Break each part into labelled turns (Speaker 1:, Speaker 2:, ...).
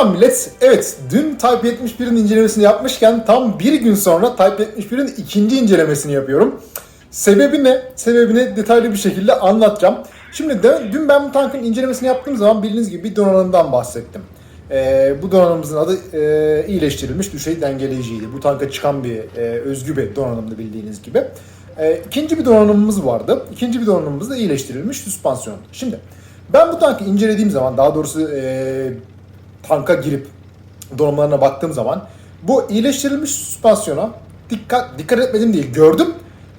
Speaker 1: Selam millet. Evet, dün Type 71'in incelemesini yapmışken tam bir gün sonra Type 71'in ikinci incelemesini yapıyorum. Sebebi ne? Sebebini detaylı bir şekilde anlatacağım. Şimdi de, dün ben bu tankın incelemesini yaptığım zaman bildiğiniz gibi bir donanımdan bahsettim. Ee, bu donanımımızın adı e, iyileştirilmiş düşey dengeleyiciydi. Bu tanka çıkan bir e, özgü bir donanımdı bildiğiniz gibi. E, ikinci bir donanımımız vardı. İkinci bir donanımımız da iyileştirilmiş süspansiyon. Şimdi ben bu tankı incelediğim zaman daha doğrusu e, tanka girip donanımlarına baktığım zaman bu iyileştirilmiş süspansiyona dikkat dikkat etmedim değil gördüm.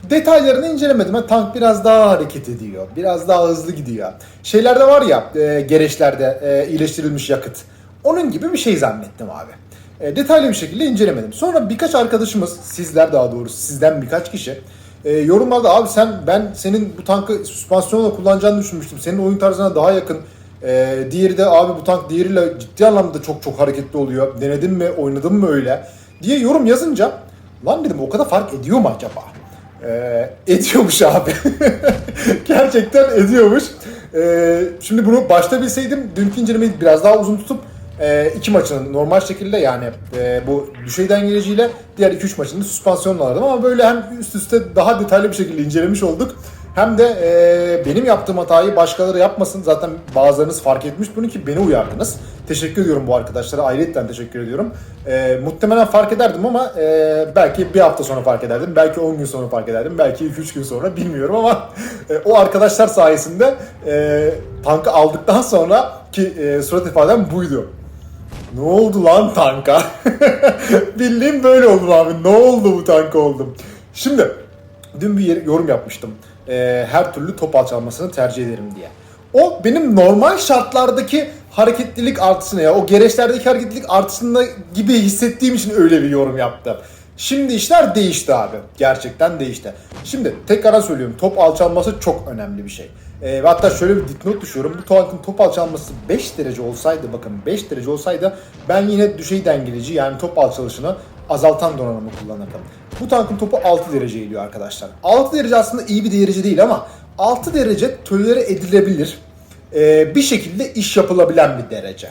Speaker 1: Detaylarını incelemedim. Ha, tank biraz daha hareket ediyor. Biraz daha hızlı gidiyor. Şeylerde var ya e, gereçlerde e, iyileştirilmiş yakıt. Onun gibi bir şey zannettim abi. E, detaylı bir şekilde incelemedim. Sonra birkaç arkadaşımız, sizler daha doğrusu sizden birkaç kişi e, yorumlarda abi sen ben senin bu tankı süspansiyonla kullanacağını düşünmüştüm. Senin oyun tarzına daha yakın. E, diğeri de abi bu tank diğeriyle ciddi anlamda çok çok hareketli oluyor. Denedin mi, oynadın mı öyle diye yorum yazınca lan dedim o kadar fark ediyor mu acaba? E, ediyormuş abi. Gerçekten ediyormuş. E, şimdi bunu başta bilseydim dünkü incelemeyi biraz daha uzun tutup e, iki maçını normal şekilde yani e, bu düşey dengeleciyle diğer 2-3 maçını süspansiyonla aradım ama böyle hem üst üste daha detaylı bir şekilde incelemiş olduk. Hem de e, benim yaptığım hatayı başkaları yapmasın. Zaten bazılarınız fark etmiş bunu ki beni uyardınız. Teşekkür ediyorum bu arkadaşlara. Ayrıca teşekkür ediyorum. E, muhtemelen fark ederdim ama e, belki bir hafta sonra fark ederdim. Belki 10 gün sonra fark ederdim. Belki 2-3 gün sonra bilmiyorum ama e, o arkadaşlar sayesinde e, tankı aldıktan sonra ki e, surat ifadem buydu. Ne oldu lan tanka? Bildiğim böyle oldu abi. Ne oldu bu tanka oldum? Şimdi dün bir yer- yorum yapmıştım. Ee, her türlü top alçalmasını tercih ederim diye. O benim normal şartlardaki hareketlilik artışını ya o gereçlerdeki hareketlilik artışında gibi hissettiğim için öyle bir yorum yaptım. Şimdi işler değişti abi. Gerçekten değişti. Şimdi tekrar söylüyorum top alçalması çok önemli bir şey. Ee, ve hatta şöyle bir dipnot düşüyorum. Bu tankın top alçalması 5 derece olsaydı bakın 5 derece olsaydı ben yine düşey dengeleyici yani top alçalışını azaltan donanımı kullanırdım. Bu tankın topu 6 derece geliyor arkadaşlar. 6 derece aslında iyi bir derece değil ama 6 derece tolere edilebilir. Ee, bir şekilde iş yapılabilen bir derece.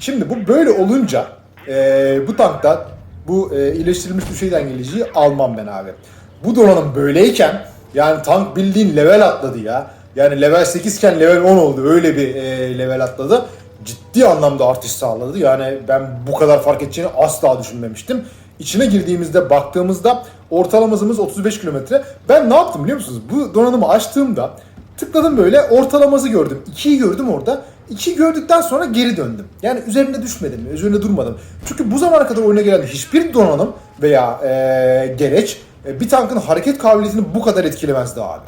Speaker 1: Şimdi bu böyle olunca ee, bu tankta bu e, iyileştirilmiş düşey dengeleyiciyi almam ben abi. Bu donanım böyleyken yani tank bildiğin level atladı ya. Yani level 8 iken level 10 oldu. Öyle bir e, level atladı. Ciddi anlamda artış sağladı. Yani ben bu kadar fark edeceğini asla düşünmemiştim. İçine girdiğimizde baktığımızda ortalama hızımız 35 kilometre. Ben ne yaptım biliyor musunuz? Bu donanımı açtığımda tıkladım böyle ortalaması gördüm. 2'yi gördüm orada. 2'yi gördükten sonra geri döndüm. Yani üzerinde düşmedim, üzerinde durmadım. Çünkü bu zamana kadar oyuna gelen hiçbir donanım veya e, gereç e, bir tankın hareket kabiliyetini bu kadar etkilemezdi abi.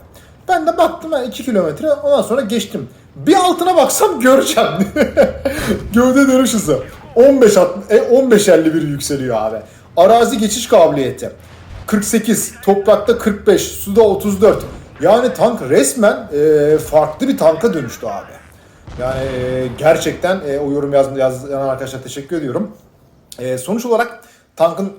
Speaker 1: Ben de baktım 2 kilometre ondan sonra geçtim. Bir altına baksam göreceğim. Gövde dönüş hızı. 15 alt- e, 15.51 yükseliyor abi. Arazi geçiş kabiliyeti. 48, toprakta 45, suda 34. Yani tank resmen e, farklı bir tanka dönüştü abi. Yani e, gerçekten e, o yorum yaz, yazan arkadaşlar teşekkür ediyorum. E, sonuç olarak tankın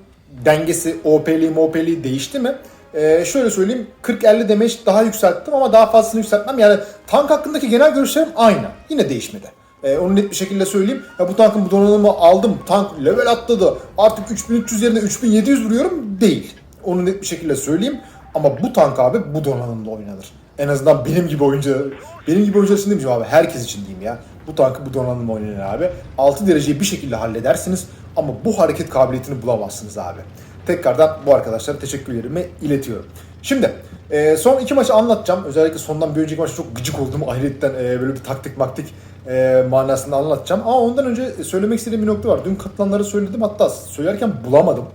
Speaker 1: dengesi, OP'li, MOP'li değişti mi? E, şöyle söyleyeyim 40-50 damage daha yükselttim ama daha fazlasını yükseltmem. Yani tank hakkındaki genel görüşlerim aynı. Yine değişmedi. E, onu net bir şekilde söyleyeyim. Ya bu tankın bu donanımı aldım. Tank level atladı. Artık 3300 yerine 3700 vuruyorum. Değil. Onu net bir şekilde söyleyeyim. Ama bu tank abi bu donanımda oynanır. En azından benim gibi oyuncu, benim gibi oyuncular için demeyeceğim abi. Herkes için diyeyim ya. Bu tankı bu donanımda oynanır abi. 6 dereceyi bir şekilde halledersiniz. Ama bu hareket kabiliyetini bulamazsınız abi. Tekrardan bu arkadaşlara teşekkürlerimi iletiyorum. Şimdi e, son iki maçı anlatacağım. Özellikle sondan bir önceki maçta çok gıcık oldum. Ayrıca e, böyle bir taktik maktik e, manasında anlatacağım. Ama ondan önce söylemek istediğim bir nokta var. Dün katılanlara söyledim hatta söylerken bulamadım.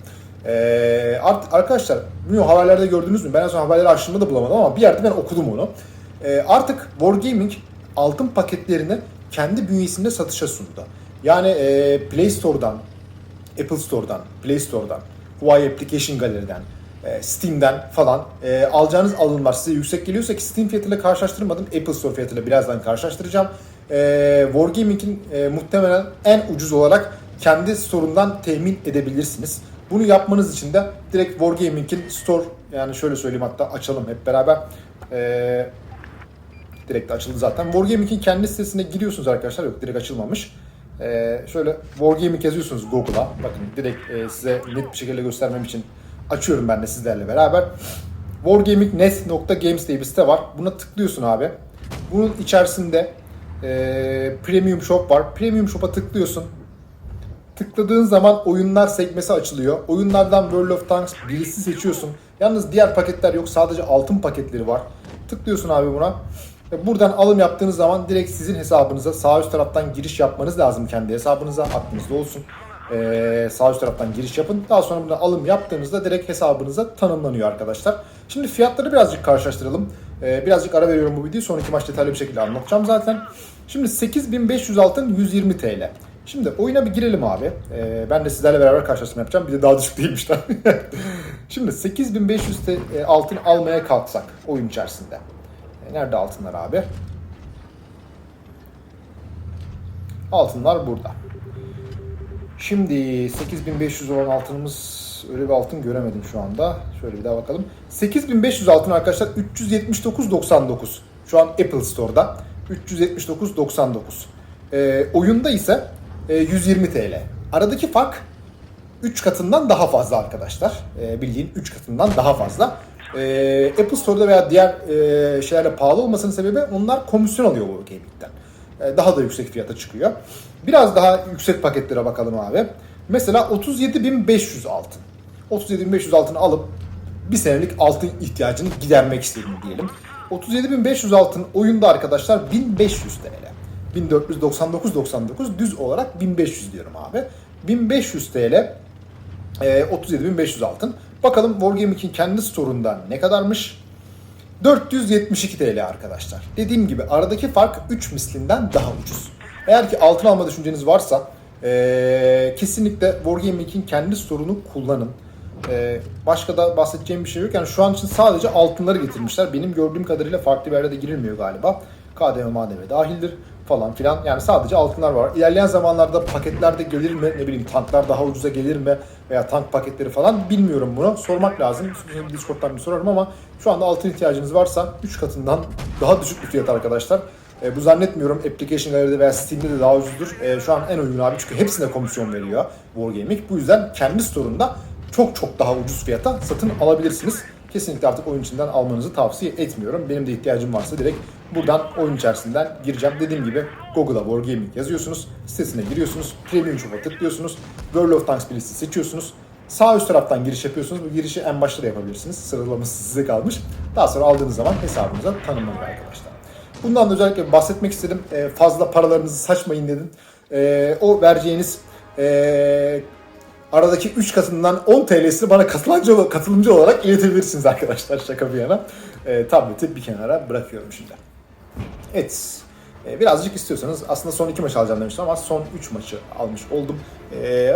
Speaker 1: Ee, art- arkadaşlar bilmiyorum haberlerde gördünüz mü? Ben en son haberleri açtığımda da bulamadım ama bir yerde ben okudum onu. Ee, artık Wargaming altın paketlerini kendi bünyesinde satışa sundu. Yani e, Play Store'dan, Apple Store'dan, Play Store'dan, Huawei Application Gallery'den, e, Steam'den falan e, alacağınız alımlar size yüksek geliyorsa ki Steam fiyatıyla karşılaştırmadım. Apple Store fiyatıyla birazdan karşılaştıracağım. E, Wargaming'in e, muhtemelen en ucuz olarak kendi store'undan temin edebilirsiniz. Bunu yapmanız için de direkt Wargaming'in store yani şöyle söyleyeyim hatta açalım hep beraber. E, direkt açıldı zaten. Wargaming'in kendi sitesine giriyorsunuz arkadaşlar. Yok direkt açılmamış. Ee, şöyle Wargaming yazıyorsunuz Google'a. Bakın direkt e, size net bir şekilde göstermem için açıyorum ben de sizlerle beraber. Wargaming.net.games diye bir site var. Buna tıklıyorsun abi. Bunun içerisinde e, Premium Shop var. Premium Shop'a tıklıyorsun. Tıkladığın zaman oyunlar sekmesi açılıyor. Oyunlardan World of Tanks birisi seçiyorsun. Yalnız diğer paketler yok. Sadece altın paketleri var. Tıklıyorsun abi buna. Buradan alım yaptığınız zaman direkt sizin hesabınıza sağ üst taraftan giriş yapmanız lazım kendi hesabınıza. Aklınızda olsun. Ee, sağ üst taraftan giriş yapın. Daha sonra buradan alım yaptığınızda direkt hesabınıza tanımlanıyor arkadaşlar. Şimdi fiyatları birazcık karşılaştıralım. Ee, birazcık ara veriyorum bu videoyu. Sonraki maç detaylı bir şekilde anlatacağım zaten. Şimdi 8500 altın 120 TL. Şimdi oyuna bir girelim abi. Ee, ben de sizlerle beraber karşılaştırma yapacağım. Bir de daha düşük değilmiş. Şimdi 8500 te- e, altın almaya kalksak oyun içerisinde. E, Nerede altınlar abi? Altınlar burada. Şimdi 8500 olan altınımız öyle bir altın göremedim şu anda. Şöyle bir daha bakalım. 8500 altın arkadaşlar 379.99. Şu an Apple Store'da 379.99. Ee, oyunda ise e, 120 TL. Aradaki fark 3 katından daha fazla arkadaşlar. Ee, bildiğin 3 katından daha fazla. Ee, Apple Store'da veya diğer e, şeylerle pahalı olmasının sebebi onlar komisyon alıyor bu gaming'den. Ee, daha da yüksek fiyata çıkıyor. Biraz daha yüksek paketlere bakalım abi. Mesela 37.500 altın. 37.500 altını alıp bir senelik altın ihtiyacını gidermek istedim diyelim. 37.500 altın oyunda arkadaşlar 1500 TL. 1499.99 düz olarak 1500 diyorum abi. 1500 TL e, 37.500 altın. Bakalım Wargaming'in kendi store'unda ne kadarmış? 472 TL arkadaşlar. Dediğim gibi aradaki fark 3 mislinden daha ucuz. Eğer ki altın alma düşünceniz varsa e, kesinlikle Wargaming'in kendi store'unu kullanın. E, başka da bahsedeceğim bir şey yok. Yani şu an için sadece altınları getirmişler. Benim gördüğüm kadarıyla farklı bir yerde de girilmiyor galiba. KDV madem dahildir falan filan. Yani sadece altınlar var. İlerleyen zamanlarda paketlerde gelir mi? Ne bileyim tanklar daha ucuza gelir mi? Veya tank paketleri falan bilmiyorum bunu. Sormak lazım. Discord'dan bir sorarım ama şu anda altın ihtiyacınız varsa 3 katından daha düşük bir fiyat arkadaşlar. E, bu zannetmiyorum Application Gallery'de veya Steam'de de daha ucuzdur. E, şu an en uygun abi çünkü hepsine komisyon veriyor Wargaming. Bu yüzden kendi store'unda çok çok daha ucuz fiyata satın alabilirsiniz. Kesinlikle artık oyun içinden almanızı tavsiye etmiyorum. Benim de ihtiyacım varsa direkt buradan oyun içerisinden gireceğim. Dediğim gibi Google'a Wargaming yazıyorsunuz. Sitesine giriyorsunuz. Premium Shop'a tıklıyorsunuz. World of Tanks birisi seçiyorsunuz. Sağ üst taraftan giriş yapıyorsunuz. Bu girişi en başta da yapabilirsiniz. Sıralaması size kalmış. Daha sonra aldığınız zaman hesabınıza tanımlanır arkadaşlar. Bundan da özellikle bahsetmek istedim. Ee, fazla paralarınızı saçmayın dedim. Ee, o vereceğiniz ee, aradaki 3 katından 10 TL'sini bana katılımcı, olarak iletebilirsiniz arkadaşlar şaka bir yana. Ee, tableti bir kenara bırakıyorum şimdi. Evet. Ee, birazcık istiyorsanız aslında son 2 maç alacağım demiştim ama son 3 maçı almış oldum.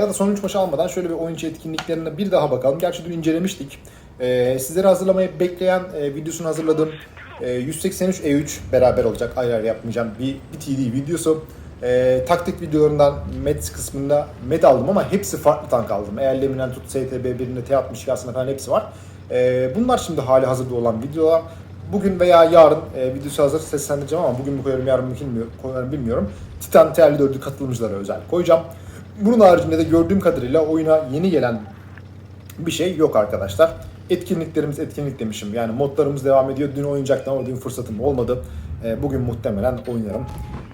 Speaker 1: Da son 3 maçı almadan şöyle bir oyuncu etkinliklerine bir daha bakalım. Gerçi dün incelemiştik. Ee, sizleri hazırlamayı bekleyen e, videosunu hazırladım. Ee, 183 E3 beraber olacak. Ayrı ayrı yapmayacağım. Bir, bir TD videosu. Ee, taktik videolarından Met kısmında Met aldım ama hepsi farklı tank aldım. Eğer Leminen tut STB birinde T62 aslında falan hepsi var. Ee, bunlar şimdi hali hazırda olan videolar. Bugün veya yarın e, videosu hazır seslendireceğim ama bugün mü koyarım yarın mı koyarım bilmiyorum. Titan TR4'ü katılımcılara özel koyacağım. Bunun haricinde de gördüğüm kadarıyla oyuna yeni gelen bir şey yok arkadaşlar. Etkinliklerimiz etkinlik demişim. Yani modlarımız devam ediyor. Dün oyuncaktan oynadığım fırsatım olmadı. E, bugün muhtemelen oynarım.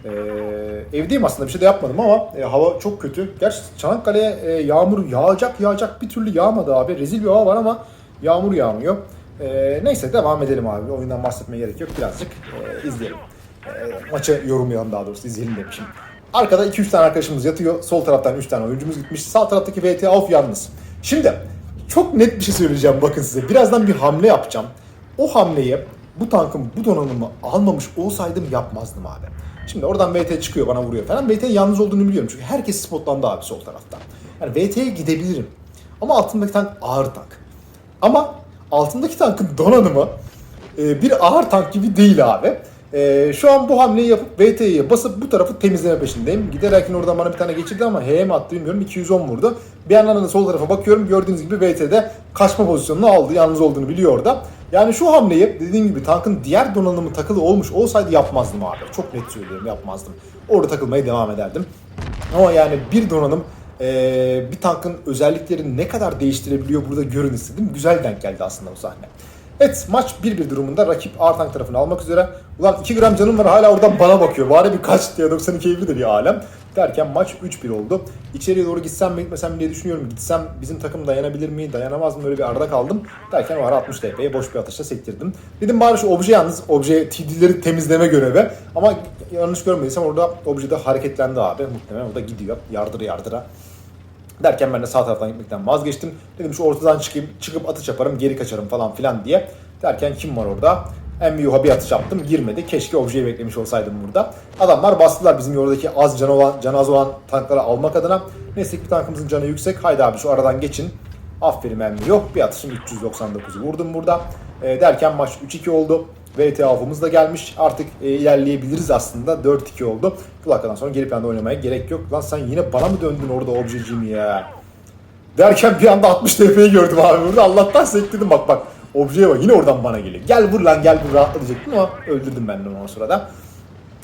Speaker 1: E, evdeyim aslında bir şey de yapmadım ama e, hava çok kötü. Gerçi Çanakkale'ye e, yağmur yağacak yağacak bir türlü yağmadı abi. Rezil bir hava var ama yağmur yağmıyor. E, neyse devam edelim abi. Oyundan bahsetmeye gerek yok. Birazcık e, izleyelim. E, maçı yorumlayalım daha doğrusu izleyelim demişim. Arkada 2-3 tane arkadaşımız yatıyor. Sol taraftan 3 tane oyuncumuz gitmiş. Sağ taraftaki VT off yalnız. Şimdi çok net bir şey söyleyeceğim bakın size. Birazdan bir hamle yapacağım. O hamleyi bu tankın bu donanımı almamış olsaydım yapmazdım abi. Şimdi oradan VT çıkıyor bana vuruyor falan. VT yalnız olduğunu biliyorum çünkü herkes spotlandı abi sol taraftan. Yani VT'ye gidebilirim. Ama altındaki tank ağır tank. Ama altındaki tankın donanımı e, bir ağır tank gibi değil abi. E, şu an bu hamleyi yapıp VT'ye basıp bu tarafı temizleme peşindeyim. Giderken oradan bana bir tane geçirdi ama H'ye mi attı bilmiyorum 210 vurdu. Bir yandan da sol tarafa bakıyorum gördüğünüz gibi VT'de kaçma pozisyonunu aldı. Yalnız olduğunu biliyor orada. Yani şu hamleyi dediğim gibi tankın diğer donanımı takılı olmuş olsaydı yapmazdım abi. Çok net söylüyorum yapmazdım. Orada takılmaya devam ederdim. Ama yani bir donanım eee, bir tankın özelliklerini ne kadar değiştirebiliyor burada görün istedim. Güzel denk geldi aslında bu sahne. Evet maç 1-1 durumunda rakip ağır tank tarafını almak üzere. Ulan 2 gram canım var hala oradan bana bakıyor. Bari bir kaç diye 92 evli de bir alem. Derken maç 3-1 oldu. İçeriye doğru gitsem mi gitmesem mi diye düşünüyorum. Gitsem bizim takım dayanabilir mi dayanamaz mı öyle bir arada kaldım. Derken o ara 60 TP'ye boş bir atışla sektirdim. Dedim bari şu obje yalnız obje TD'leri temizleme görevi. Ama yanlış görmediysem orada obje de hareketlendi abi. Muhtemelen o da gidiyor yardıra yardıra. Derken ben de sağ taraftan gitmekten vazgeçtim. Dedim şu ortadan çıkayım, çıkıp atış yaparım, geri kaçarım falan filan diye. Derken kim var orada? MVU'ha bir atış yaptım, girmedi. Keşke objeyi beklemiş olsaydım burada. Adamlar bastılar bizim oradaki az canı olan, canı az olan tankları almak adına. Neyse ki tankımızın canı yüksek. Haydi abi şu aradan geçin. Aferin MVU. Bir atışım 399'u vurdum burada. E, derken maç 3-2 oldu. VT avımız da gelmiş. Artık e, ilerleyebiliriz aslında. 4-2 oldu. Bu dakikadan sonra geri planda oynamaya gerek yok. Lan sen yine bana mı döndün orada objecim ya? Derken bir anda 60 TP'yi gördüm abi burada. Allah'tan sektirdim bak bak. Objeye bak yine oradan bana geliyor. Gel vur lan gel vur rahatla diyecektim ama öldürdüm ben de onu o sırada.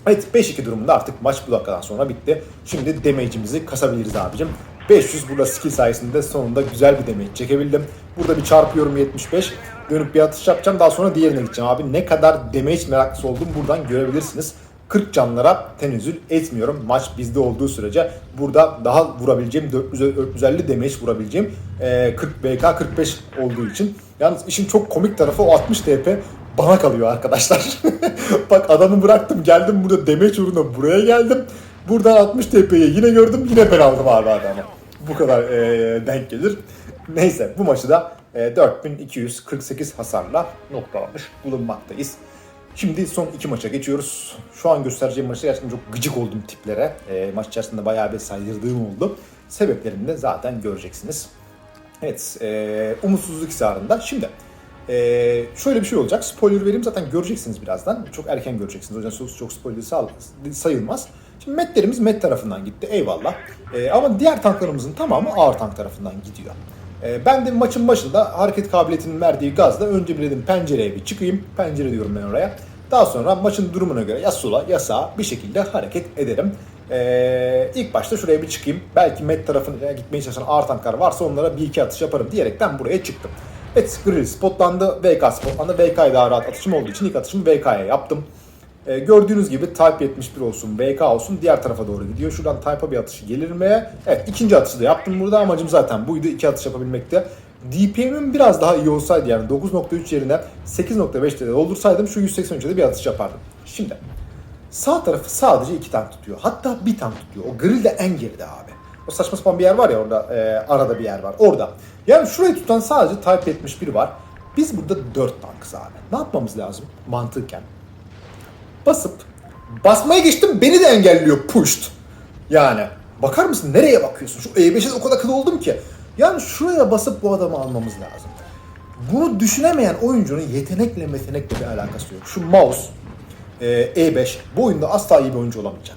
Speaker 1: Evet 5-2 durumunda artık maç bu dakikadan sonra bitti. Şimdi damage'imizi kasabiliriz abicim. 500 burada skill sayesinde sonunda güzel bir damage çekebildim. Burada bir çarpıyorum 75. Dönüp bir atış yapacağım. Daha sonra diğerine gideceğim abi. Ne kadar damage meraklısı olduğumu buradan görebilirsiniz. 40 canlara tenezzül etmiyorum. Maç bizde olduğu sürece burada daha vurabileceğim 400 450 damage vurabileceğim e, 40 BK 45 olduğu için. Yalnız işin çok komik tarafı o 60 TP bana kalıyor arkadaşlar. Bak adamı bıraktım geldim burada damage uğruna buraya geldim. Buradan 60 TP'yi yine gördüm yine ben aldım abi adamı. Bu kadar e, denk gelir. Neyse bu maçı da e, 4248 hasarla noktalamış bulunmaktayız. Şimdi son iki maça geçiyoruz. Şu an göstereceğim maçta gerçekten çok gıcık oldum tiplere. E, maç içerisinde bayağı bir saydırdığım oldu. Sebeplerini de zaten göreceksiniz. Evet, e, umutsuzluk hisarında. Şimdi e, şöyle bir şey olacak. Spoiler vereyim zaten göreceksiniz birazdan. Çok erken göreceksiniz. O yüzden çok, spoiler sayılmaz. Şimdi metlerimiz met tarafından gitti. Eyvallah. E, ama diğer tanklarımızın tamamı ağır tank tarafından gidiyor. E, ben de maçın başında hareket kabiliyetinin verdiği gazla önce bir dedim pencereye bir çıkayım. Pencere diyorum ben oraya. Daha sonra maçın durumuna göre ya sola ya sağa bir şekilde hareket ederim. Ee, ilk başta şuraya bir çıkayım. Belki met tarafına gitmeye çalışan ağır tanklar varsa onlara bir iki atış yaparım diyerekten buraya çıktım. Evet grill spotlandı, VK spotlandı. VK'ya daha rahat atışım olduğu için ilk atışımı VK'ya yaptım. Ee, gördüğünüz gibi Type 71 olsun, VK olsun diğer tarafa doğru gidiyor. Şuradan Type'a bir atış gelir mi? Evet ikinci atışı da yaptım burada. Amacım zaten buydu. iki atış yapabilmekte. DPM'im biraz daha iyi olsaydı yani 9.3 yerine 8.5'te de doldursaydım şu 183'e de bir atış yapardım. Şimdi Sağ tarafı sadece iki tank tutuyor. Hatta bir tank tutuyor. O grill de en geride abi. O saçma sapan bir yer var ya orada e, arada bir yer var. Orada. Yani şurayı tutan sadece Type 71 var. Biz burada 4 tankız abi. Ne yapmamız lazım mantıken? Basıp basmaya geçtim beni de engelliyor pushed. Yani bakar mısın nereye bakıyorsun? Şu E5'e o kadar kıl oldum ki. Yani şuraya basıp bu adamı almamız lazım. Bunu düşünemeyen oyuncunun yetenekle metenekle bir alakası yok. Şu mouse e, E5 bu oyunda asla iyi bir oyuncu olamayacak.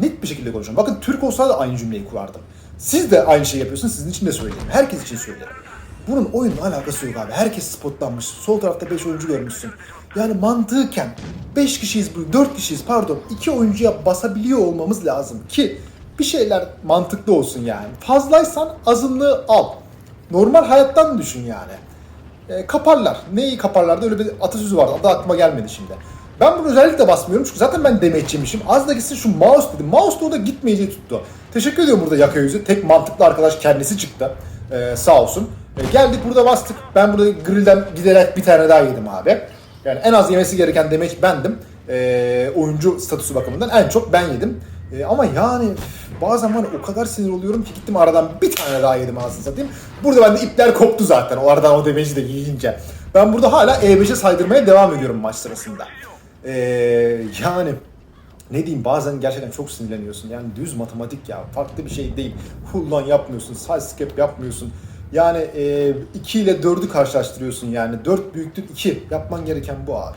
Speaker 1: Net bir şekilde konuşuyorum. Bakın Türk olsa da aynı cümleyi kurardım. Siz de aynı şeyi yapıyorsunuz. Sizin için de söylerim. Herkes için söylerim. Bunun oyunla alakası yok abi. Herkes spotlanmış. Sol tarafta 5 oyuncu görmüşsün. Yani mantıken 5 kişiyiz, 4 kişiyiz pardon. 2 oyuncuya basabiliyor olmamız lazım ki bir şeyler mantıklı olsun yani. Fazlaysan azınlığı al. Normal hayattan düşün yani e, kaparlar. Neyi kaparlardı? Öyle bir atasözü vardı. Adı aklıma gelmedi şimdi. Ben bunu özellikle basmıyorum çünkü zaten ben demeççiymişim. Az da gitsin şu mouse dedim. Mouse da orada gitmeyeceği tuttu. Teşekkür ediyorum burada yaka yüzü. Tek mantıklı arkadaş kendisi çıktı. Ee, sağ olsun. Ee, geldik burada bastık. Ben burada grillden giderek bir tane daha yedim abi. Yani en az yemesi gereken demeç bendim. Ee, oyuncu statüsü bakımından en çok ben yedim. Ee, ama yani bazen var o kadar sinir oluyorum ki gittim aradan bir tane daha yedim anasını satayım. Burada bende ipler koptu zaten o aradan o demeci de yiyince. Ben burada hala E5'e saydırmaya devam ediyorum maç sırasında. Ee, yani ne diyeyim bazen gerçekten çok sinirleniyorsun. Yani düz matematik ya farklı bir şey değil. Hullan yapmıyorsun, sidestep yapmıyorsun. Yani 2 ile 4'ü karşılaştırıyorsun yani. 4 büyüktür 2. Yapman gereken bu abi.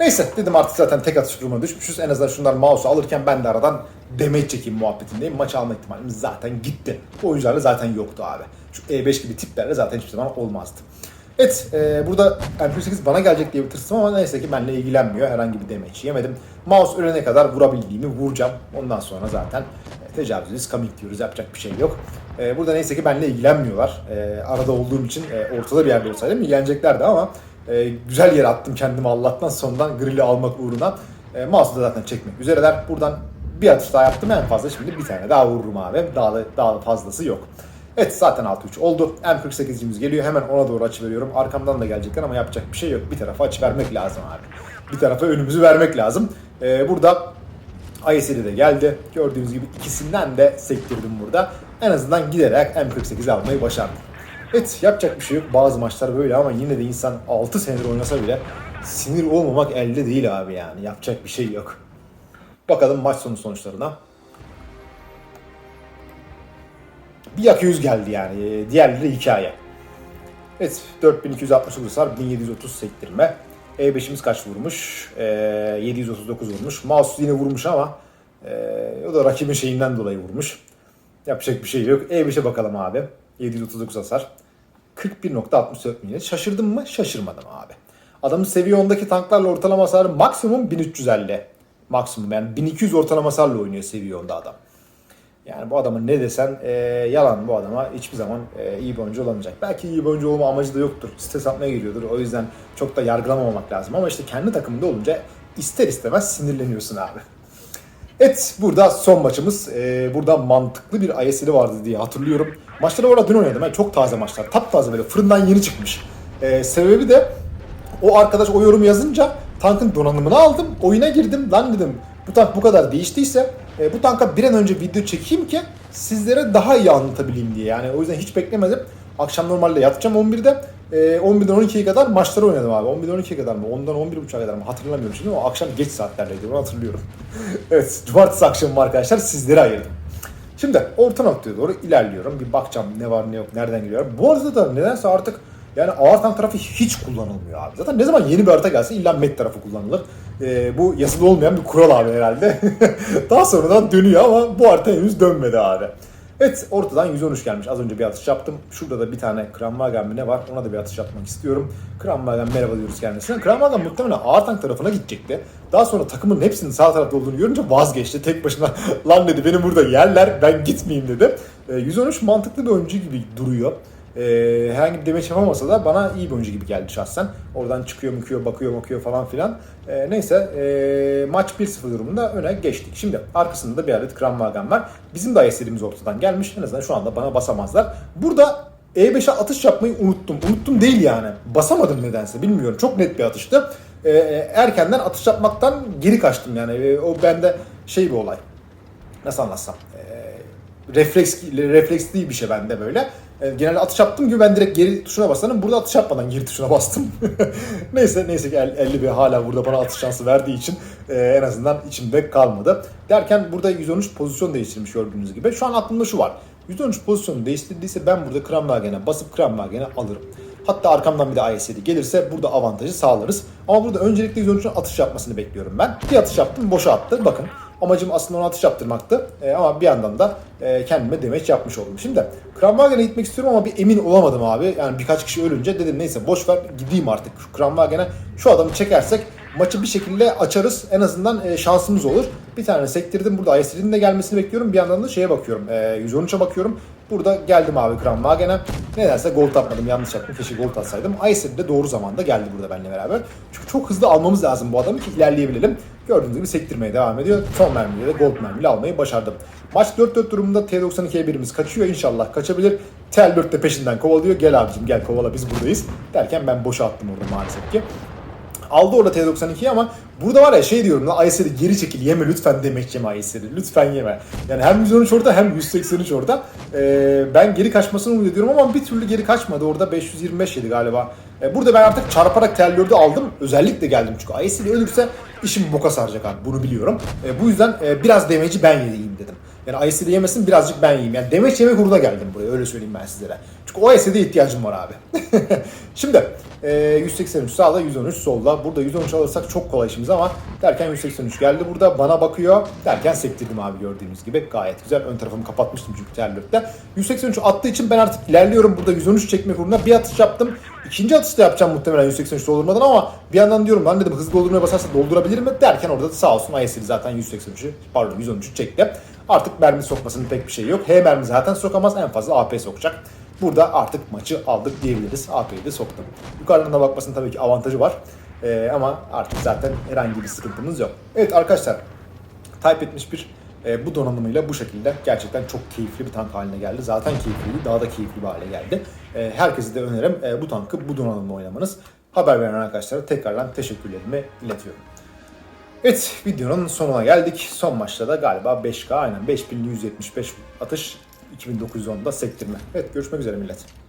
Speaker 1: Neyse dedim artık zaten tek atış durumuna düşmüşüz. En azından şunlar mouse'u alırken ben de aradan damage çekeyim muhabbetindeyim. Maç alma ihtimalimiz zaten gitti. Bu oyuncularla zaten yoktu abi. Şu E5 gibi tiplerle zaten hiçbir zaman olmazdı. Evet e, burada MP8 bana gelecek diye bir tırstım ama neyse ki benimle ilgilenmiyor. Herhangi bir damage yemedim. Mouse ölene kadar vurabildiğimi vuracağım. Ondan sonra zaten Tecavüz coming diyoruz. Yapacak bir şey yok. E, burada neyse ki benimle ilgilenmiyorlar. E, arada olduğum için e, ortada bir yerde olsaydım ilgileneceklerdi ama e, güzel yere attım kendimi Allah'tan sonradan grili almak uğruna. E, mouse'u zaten çekmek üzereler. Buradan bir atış daha yaptım en fazla şimdi bir tane daha vururum abi. Daha da, daha da fazlası yok. Evet zaten 6-3 oldu. M48'cimiz geliyor. Hemen ona doğru açı veriyorum. Arkamdan da gelecekler ama yapacak bir şey yok. Bir tarafa açı vermek lazım abi. Bir tarafa önümüzü vermek lazım. Ee, burada ISL'i de geldi. Gördüğünüz gibi ikisinden de sektirdim burada. En azından giderek M48 almayı başardım. Evet yapacak bir şey yok. Bazı maçlar böyle ama yine de insan 6 senedir oynasa bile sinir olmamak elde değil abi yani. Yapacak bir şey yok. Bakalım maç sonu sonuçlarına. Bir yak yüz geldi yani. Ee, Diğerleri hikaye. Evet 4260 hasar 1730 sektirme. E5'imiz kaç vurmuş? Ee, 739 vurmuş. Mouse yine vurmuş ama ee, o da rakibin şeyinden dolayı vurmuş. Yapacak bir şey yok. E5'e bakalım abi. 739 hasar. 41.64 milyon. Şaşırdım mı? Şaşırmadım abi. Adamın seviye 10'daki tanklarla ortalama hasarı maksimum 1350. Maksimum yani 1200 ortalama hasarla oynuyor seviye 10'da adam. Yani bu adamın ne desen e, yalan bu adama hiçbir zaman e, iyi bir oyuncu olamayacak. Belki iyi bir oyuncu olma amacı da yoktur. Stres atmaya geliyordur. O yüzden çok da yargılamamak lazım. Ama işte kendi takımında olunca ister istemez sinirleniyorsun abi. Evet burada son maçımız. Ee, burada mantıklı bir ISL'i vardı diye hatırlıyorum. Maçları orada dün oynadım. Yani çok taze maçlar. Taptaze böyle fırından yeni çıkmış. Ee, sebebi de o arkadaş o yorum yazınca tankın donanımını aldım. Oyuna girdim. Lan dedim bu tank bu kadar değiştiyse e, bu tanka bir an önce video çekeyim ki sizlere daha iyi anlatabileyim diye. Yani o yüzden hiç beklemedim. Akşam normalde yatacağım 11'de. E, 11'den 12'ye kadar maçları oynadım abi. 11'den 12'ye kadar mı? 10'dan 11.30'a kadar mı? Hatırlamıyorum şimdi ama akşam geç saatlerdeydi. Onu hatırlıyorum. evet. Cumartesi akşamı arkadaşlar sizlere ayırdım. Şimdi orta noktaya doğru ilerliyorum. Bir bakacağım ne var ne yok, nereden geliyor. Bu arada da nedense artık yani ağır tarafı hiç kullanılmıyor abi. Zaten ne zaman yeni bir harita gelse illa met tarafı kullanılır. Ee, bu yasada olmayan bir kural abi herhalde. Daha sonradan dönüyor ama bu harita henüz dönmedi abi. Evet ortadan 113 gelmiş. Az önce bir atış yaptım. Şurada da bir tane Kramwagen mi ne var? Ona da bir atış yapmak istiyorum. Kramwagen merhaba diyoruz kendisine. Kramwagen muhtemelen ağır tank tarafına gidecekti. Daha sonra takımın hepsinin sağ tarafta olduğunu görünce vazgeçti. Tek başına lan dedi beni burada yerler ben gitmeyeyim dedi. Ee, 113 mantıklı bir oyuncu gibi duruyor. Ee, herhangi bir demeç yapamasa da bana iyi bir oyuncu gibi geldi şahsen. Oradan çıkıyor müküyor, bakıyor bakıyor falan filan. Ee, neyse ee, maç 1-0 durumunda öne geçtik. Şimdi arkasında da bir adet Kramwagen var. Bizim de istediğimiz ortadan gelmiş. En azından şu anda bana basamazlar. Burada E5'e atış yapmayı unuttum. Unuttum değil yani. Basamadım nedense bilmiyorum. Çok net bir atıştı. Ee, erkenden atış yapmaktan geri kaçtım yani. Ee, o bende şey bir olay. Nasıl anlatsam? Ee, refleks, refleks değil bir şey bende böyle. Yani genelde atış yaptım gibi ben direkt geri tuşuna basarım. Burada atış yapmadan geri tuşuna bastım. neyse neyse ki 50 bir hala burada bana atış şansı verdiği için e, en azından içimde kalmadı. Derken burada 113 pozisyon değiştirmiş gördüğünüz gibi. Şu an aklımda şu var. 113 pozisyonu değiştirdiyse ben burada Kramwagen'e basıp Kramwagen'e alırım. Hatta arkamdan bir de ISD gelirse burada avantajı sağlarız. Ama burada öncelikle 113'ün atış yapmasını bekliyorum ben. Bir atış yaptım boşa attı. Bakın Amacım aslında ona atış yaptırmaktı. E, ama bir yandan da e, kendime demeç yapmış oldum. Şimdi Kramwagen'e gitmek istiyorum ama bir emin olamadım abi. Yani birkaç kişi ölünce dedim neyse boş ver gideyim artık şu Kramwagen'e. Şu adamı çekersek maçı bir şekilde açarız. En azından e, şansımız olur. Bir tane sektirdim. Burada ISD'nin de gelmesini bekliyorum. Bir yandan da şeye bakıyorum. E, 113'e bakıyorum. Burada geldim abi Kramwagen'e. Nedense gol atmadım. Yanlış yaptım. Keşke gol atsaydım. ISD de doğru zamanda geldi burada benimle beraber. Çünkü çok hızlı almamız lazım bu adamı ki ilerleyebilelim. Gördüğünüz gibi sektirmeye devam ediyor. Son mermiyle de gold mermiyle almayı başardım. Maç 4-4 durumunda T92'ye birimiz kaçıyor. İnşallah kaçabilir. T4 de peşinden kovalıyor. Gel abicim gel kovala biz buradayız. Derken ben boşa attım orada maalesef ki. Aldı orada T92'yi ama burada var ya şey diyorum lan ISR'i geri çekil yeme lütfen demek yeme ISR'i lütfen yeme. Yani hem 113 orada hem 183 orada. Ee, ben geri kaçmasını umut ediyorum ama bir türlü geri kaçmadı. Orada 525 yedi galiba. Ee, burada ben artık çarparak T4'ü aldım. Özellikle geldim çünkü ISR ölürse işim boka saracak abi bunu biliyorum. Ee, bu yüzden e, biraz damage'i ben yiyeyim dedim. Yani ISR yemesin birazcık ben yiyeyim. Yani damage yemek uğruna geldim buraya öyle söyleyeyim ben sizlere. Çünkü o ihtiyacım var abi. Şimdi Ee, 183 sağda 113 solda. Burada 113 alırsak çok kolay işimiz ama derken 183 geldi burada bana bakıyor. Derken sektirdim abi gördüğünüz gibi. Gayet güzel. Ön tarafımı kapatmıştım çünkü terlörtte. 183 attığı için ben artık ilerliyorum. Burada 113 çekmek uğruna bir atış yaptım. İkinci atışta yapacağım muhtemelen 183 doldurmadan ama bir yandan diyorum ben dedim hızlı doldurmaya basarsa doldurabilir mi derken orada da sağ olsun ISL zaten 183'ü pardon 113'ü çekti. Artık mermi sokmasının pek bir şey yok. H mermi zaten sokamaz en fazla AP sokacak. Burada artık maçı aldık diyebiliriz. AP'yi de soktum. Yukarıdan da bakmasının tabii ki avantajı var. Ee, ama artık zaten herhangi bir sıkıntımız yok. Evet arkadaşlar Type 71 e, bu donanımıyla bu şekilde gerçekten çok keyifli bir tank haline geldi. Zaten keyifliydi, daha da keyifli bir hale geldi. E, herkese de öneririm e, bu tankı bu donanımla oynamanız. Haber veren arkadaşlara tekrardan teşekkürlerimi iletiyorum. Evet videonun sonuna geldik. Son maçta da galiba 5K aynen 5175 atış 2910'da sektirme. Evet görüşmek üzere millet.